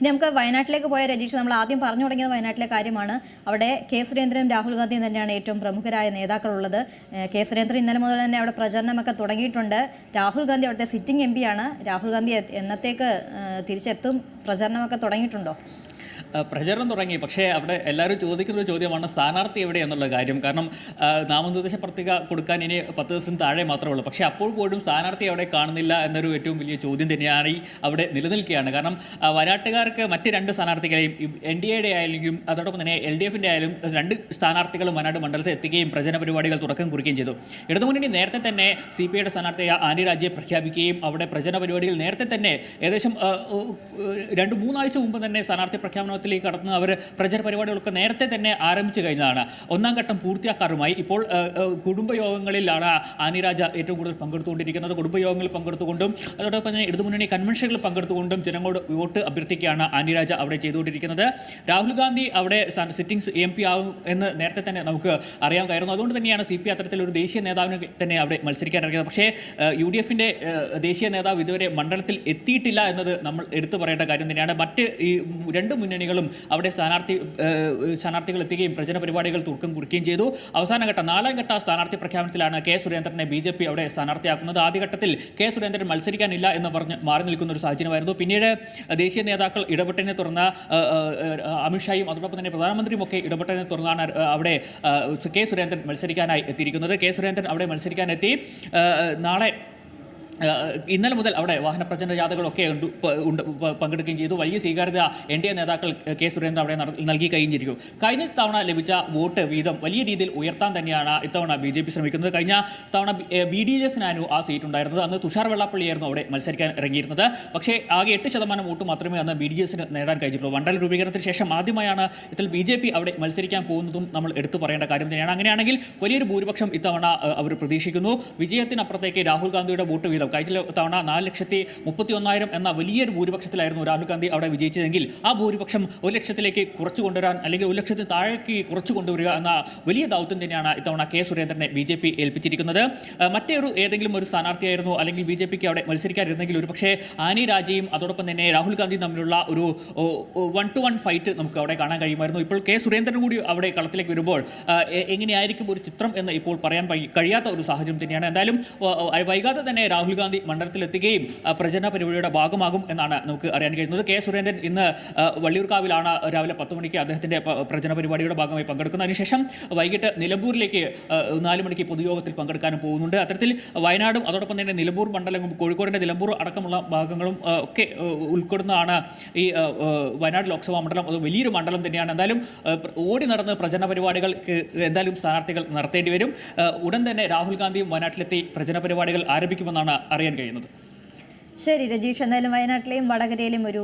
ഇനി നമുക്ക് വയനാട്ടിലേക്ക് പോയ രജീഷ് നമ്മൾ ആദ്യം പറഞ്ഞു തുടങ്ങിയത് വയനാട്ടിലെ കാര്യമാണ്. അവിടെ കെ സുരേന്ദ്രനും രാഹുൽ ഗാന്ധിയും തന്നെയാണ് ഏറ്റവും പ്രമുഖരായ നേതാക്കളുള്ളത്. കെ സുരേന്ദ്രൻ ഇന്നലെ മുതൽ തന്നെ അവിടെ പ്രചരണമൊക്കെ തുടങ്ങിയിട്ടുണ്ട്. രാഹുൽ ഗാന്ധി അവിടുത്തെ സിറ്റിംഗ് എം ആണ്. രാഹുൽ ഗാന്ധി എന്നത്തേക്ക് തിരിച്ചെത്തും? പ്രചരണമൊക്കെ തുടങ്ങിയിട്ടുണ്ടോ? പ്രചരണം തുടങ്ങി. പക്ഷേ അവിടെ എല്ലാവരും ചോദിക്കുന്ന ഒരു ചോദ്യമാണ് സ്ഥാനാർത്ഥി എവിടെ എന്നുള്ള കാര്യം. കാരണം നാമനിർദ്ദേശ പത്രിക കൊടുക്കാൻ ഇനി പത്ത് ദിവസം താഴെ മാത്രമേ ഉള്ളൂ. പക്ഷേ അപ്പോൾ പോലും സ്ഥാനാർത്ഥി അവിടെ കാണുന്നില്ല എന്നൊരു ഏറ്റവും വലിയ ചോദ്യം തന്നെയാണ് അവിടെ നിലനിൽക്കുകയാണ്. കാരണം വയനാട്ടുകാർക്ക് മറ്റ് രണ്ട് സ്ഥാനാർത്ഥികളെയും എൻ ഡി എയുടെ ആയാലും അതോടൊപ്പം തന്നെ എൽ ഡി എഫിന്റെ ആയാലും രണ്ട് സ്ഥാനാർത്ഥികളും വയനാട് മണ്ഡലത്തിൽ എത്തുകയും പ്രചരണ പരിപാടികൾ തുടക്കം കുറിക്കുകയും ചെയ്തു. ഇടതുമുന്നണി നേരത്തെ തന്നെ സി പി ഐയുടെ സ്ഥാനാർത്ഥിയായ ആനി രാജ്യെ പ്രഖ്യാപിക്കുകയും അവിടെ പ്രചരണ പരിപാടികൾ നേരത്തെ തന്നെ ഏകദേശം രണ്ട് മൂന്നാഴ്ച മുമ്പ് തന്നെ സ്ഥാനാർത്ഥി പ്രഖ്യാപനത്തിലേക്ക് കടന്ന് അവർ പ്രചരണ പരിപാടികളൊക്കെ നേരത്തെ തന്നെ ആരംഭിച്ചു കഴിഞ്ഞതാണ്. ഒന്നാം ഘട്ടം പൂർത്തിയാക്കാറുമായി ഇപ്പോൾ കുടുംബയോഗങ്ങളിലാണ് ആനിരാജ ഏറ്റവും കൂടുതൽ പങ്കെടുത്തുകൊണ്ടിരിക്കുന്നത്. കുടുംബയോഗങ്ങളിൽ പങ്കെടുത്തുകൊണ്ടും അതോടൊപ്പം തന്നെ ഇടതുമുന്നണി കൺവെൻഷനുകളിൽ പങ്കെടുത്തുകൊണ്ടും ജനങ്ങളോട് വോട്ട് അഭ്യർത്ഥിക്കുകയാണ് ആനിരാജ അവിടെ ചെയ്തുകൊണ്ടിരിക്കുന്നത്. രാഹുൽ ഗാന്ധി അവിടെ സിറ്റിംഗ്സ് എം പി ആകും എന്ന് നേരത്തെ തന്നെ നമുക്ക് അറിയാൻ കയറുന്നു അതുകൊണ്ട് തന്നെയാണ് സി പി അത്തരത്തിലൊരു ദേശീയ നേതാവിന് തന്നെ അവിടെ മത്സരിക്കാൻ ഇറങ്ങിയത്. പക്ഷേ യു ഡി എഫിന്റെ ദേശീയ നേതാവ് ഇതുവരെ മണ്ഡലത്തിൽ എത്തിയിട്ടില്ല എന്നത് നമ്മൾ എടുത്തു പറയേണ്ട കാര്യം തന്നെയാണ്. മറ്റ് ഈ രണ്ട് മുന്നണികളും അവിടെ സ്ഥാനാർത്ഥി സ്ഥാനാർത്ഥികൾ എത്തുകയും പ്രചരണ പരിപാടികൾ തുടക്കം കുറിക്കുകയും ചെയ്തു. അവസാന ഘട്ട നാലാം ഘട്ട സ്ഥാനാർത്ഥി പ്രഖ്യാപനത്തിലാണ് കെ സുരേന്ദ്രനെ ബി ജെ പി അവിടെ സ്ഥാനാർത്ഥിയാക്കുന്നത്. ആദ്യഘട്ടത്തിൽ കെ സുരേന്ദ്രൻ മത്സരിക്കാനില്ല എന്ന് പറഞ്ഞ് മാറി നിൽക്കുന്ന ഒരു സാഹചര്യമായിരുന്നു. പിന്നീട് ദേശീയ നേതാക്കൾ ഇടപെട്ടതിനെ തുടർന്ന് അമിത്ഷായും അതോടൊപ്പം തന്നെ പ്രധാനമന്ത്രിയും ഒക്കെ ഇടപെട്ടതിനെ തുടർന്നാണ് അവിടെ കെ സുരേന്ദ്രൻ മത്സരിക്കാനായി എത്തിയിരിക്കുന്നത്. കെ സുരേന്ദ്രൻ അവിടെ മത്സരിക്കാനെത്തി. നാളെ ഇന്നലെ മുതൽ അവിടെ വാഹന പ്രചരണ ജാഥകളൊക്കെ ഉണ്ട് പങ്കെടുക്കുകയും ചെയ്തു. വലിയ സ്വീകാര്യത എൻ ഡി എ നേതാക്കൾ കെ സുരേന്ദ്രൻ അവിടെ നൽകി കഴിഞ്ഞിരിക്കും. കഴിഞ്ഞ തവണ ലഭിച്ച വോട്ട് വീതം വലിയ രീതിയിൽ ഉയർത്താൻ തന്നെയാണ് ഇത്തവണ ബി ജെ പി ശ്രമിക്കുന്നത്. കഴിഞ്ഞ തവണ ബി ഡി എസിനായിരുന്നു ആ സീറ്റ് ഉണ്ടായിരുന്നത്. അന്ന് തുഷാർ വെള്ളാപ്പള്ളിയായിരുന്നു അവിടെ മത്സരിക്കാൻ ഇറങ്ങിയിരുന്നത്. പക്ഷേ ആകെ എട്ട് ശതമാനം വോട്ട് മാത്രമേ അന്ന് ബി ഡി എസിന് നേടാൻ കഴിഞ്ഞിട്ടുള്ളൂ. മണ്ഡല രൂപീകരണത്തിന് ശേഷം ആദ്യമായാണ് ഇതിൽ ബി ജെ പി അവിടെ മത്സരിക്കാൻ പോകുന്നതും നമ്മൾ എടുത്തു പറയേണ്ട കാര്യം തന്നെയാണ്. അങ്ങനെയാണെങ്കിൽ വലിയൊരു ഭൂരിപക്ഷം ഇത്തവണ അവർ പ്രതീക്ഷിക്കുന്നു. വിജയത്തിനപ്പുറത്തേക്ക് രാഹുൽ ഗാന്ധിയുടെ വോട്ട് വീതം കഴിഞ്ഞ തവണ നാല് ലക്ഷത്തി മുപ്പത്തി ഒന്നായിരം എന്ന വലിയൊരു ഭൂരിപക്ഷത്തിലായിരുന്നു രാഹുൽ ഗാന്ധി അവിടെ വിജയിച്ചതെങ്കിൽ ആ ഭൂരിപക്ഷം ഒരു ലക്ഷത്തിലേക്ക് കുറച്ചു കൊണ്ടുവരാൻ അല്ലെങ്കിൽ ഒരു ലക്ഷത്തിന് താഴേക്ക് കുറച്ചു കൊണ്ടുവരിക എന്ന വലിയ ദൗത്യം തന്നെയാണ് ഇത്തവണ കെ സുരേന്ദ്രനെ ബി ജെ പി ഏൽപ്പിച്ചിരിക്കുന്നത്. മറ്റൊരു ഏതെങ്കിലും ഒരു സ്ഥാനാർത്ഥിയായിരുന്നു അല്ലെങ്കിൽ ബി ജെ പിക്ക് അവിടെ മത്സരിക്കാതിരുന്നെങ്കിൽ ഒരു പക്ഷേ ആനി രാജയും അതോടൊപ്പം തന്നെ രാഹുൽ ഗാന്ധിയും തമ്മിലുള്ള ഒരു വൺ ടു വൺ ഫൈറ്റ് നമുക്ക് അവിടെ കാണാൻ കഴിയുമായിരുന്നു. ഇപ്പോൾ കെ സുരേന്ദ്രൻ കൂടി അവിടെ കളത്തിലേക്ക് വരുമ്പോൾ എങ്ങനെയായിരിക്കും ഒരു ചിത്രം എന്ന് ഇപ്പോൾ പറയാൻ കഴിയാത്ത ഒരു സാഹചര്യം തന്നെയാണ്. എന്തായാലും വൈകാതെ തന്നെ രാഹുൽ ഗാന്ധി മണ്ഡലത്തിലെത്തുകയും പ്രചരണ പരിപാടിയുടെ ഭാഗമാകും എന്നാണ് നമുക്ക് അറിയാൻ കഴിയുന്നത്. കെ സുരേന്ദ്രൻ ഇന്ന് വള്ളിയൂർക്കാവിലാണ് രാവിലെ പത്ത് മണിക്ക് അദ്ദേഹത്തിന്റെ പ്രചരണ പരിപാടിയുടെ ഭാഗമായി പങ്കെടുക്കുന്നത്. അതിനുശേഷം വൈകിട്ട് നിലമ്പൂരിലേക്ക് നാല് മണിക്ക് പൊതുയോഗത്തിൽ പങ്കെടുക്കാനും പോകുന്നുണ്ട്. അത്തരത്തിൽ വയനാടും അതോടൊപ്പം തന്നെ നിലമ്പൂർ മണ്ഡലവും കോഴിക്കോടിന്റെ നിലമ്പൂർ അടക്കമുള്ള ഭാഗങ്ങളും ഒക്കെ ആ, ഉൾക്കൊള്ളുന്നതാണ് ഈ വയനാട് ലോക്സഭാ മണ്ഡലം. അത് വലിയൊരു മണ്ഡലം തന്നെയാണ്. എന്തായാലും ഓടി നടന്ന് പ്രചരണ പരിപാടികൾ എന്തായാലും സ്ഥാനാർത്ഥികൾ നടത്തേണ്ടി വരും. ഉടൻ തന്നെ രാഹുൽ ഗാന്ധിയും വയനാട്ടിലെത്തി പ്രചരണ പരിപാടികൾ ആരംഭിക്കുമെന്നാണ് അറിയാൻ കഴിയുന്നത്. ശരി രജീഷ്. എന്തായാലും വയനാട്ടിലെയും വടകരയിലെയും ഒരു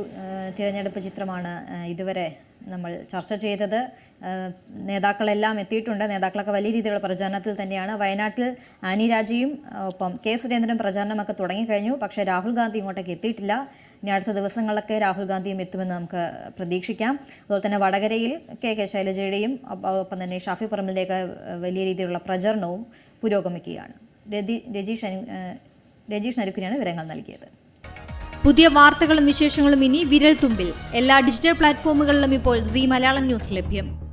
തിരഞ്ഞെടുപ്പ് ചിത്രമാണ് ഇതുവരെ നമ്മൾ ചർച്ച ചെയ്തത്. നേതാക്കളെല്ലാം എത്തിയിട്ടുണ്ട്. നേതാക്കളൊക്കെ വലിയ രീതിയിലുള്ള പ്രചാരണത്തിൽ തന്നെയാണ്. വയനാട്ടിൽ ആനി രാജയും ഒപ്പം കെ സുരേന്ദ്രൻ പ്രചാരണമൊക്കെ തുടങ്ങിക്കഴിഞ്ഞു. പക്ഷേ രാഹുൽ ഗാന്ധി ഇങ്ങോട്ടേക്ക് എത്തിയിട്ടില്ല. ഇനി അടുത്ത ദിവസങ്ങളിലൊക്കെ രാഹുൽ ഗാന്ധിയും എത്തുമെന്ന് നമുക്ക് പ്രതീക്ഷിക്കാം. അതുപോലെ തന്നെ വടകരയിൽ കെ കെ ശൈലജയുടെയും ഒപ്പം തന്നെ ഷാഫി പറമ്പിന്റെയൊക്കെ വലിയ രീതിയിലുള്ള പ്രചരണവും പുരോഗമിക്കുകയാണ്. രതി രജീഷ് രജീഷ് നരുക്കിനാണ് വിവരങ്ങൾ നൽകിയത്. പുതിയ വാർത്തകളും വിശേഷങ്ങളും ഇനി വിരൽ തുമ്പിൽ എല്ലാ ഡിജിറ്റൽ പ്ലാറ്റ്ഫോമുകളിലും ഇപ്പോൾ സി മലയാളം ന്യൂസ് ലഭ്യം.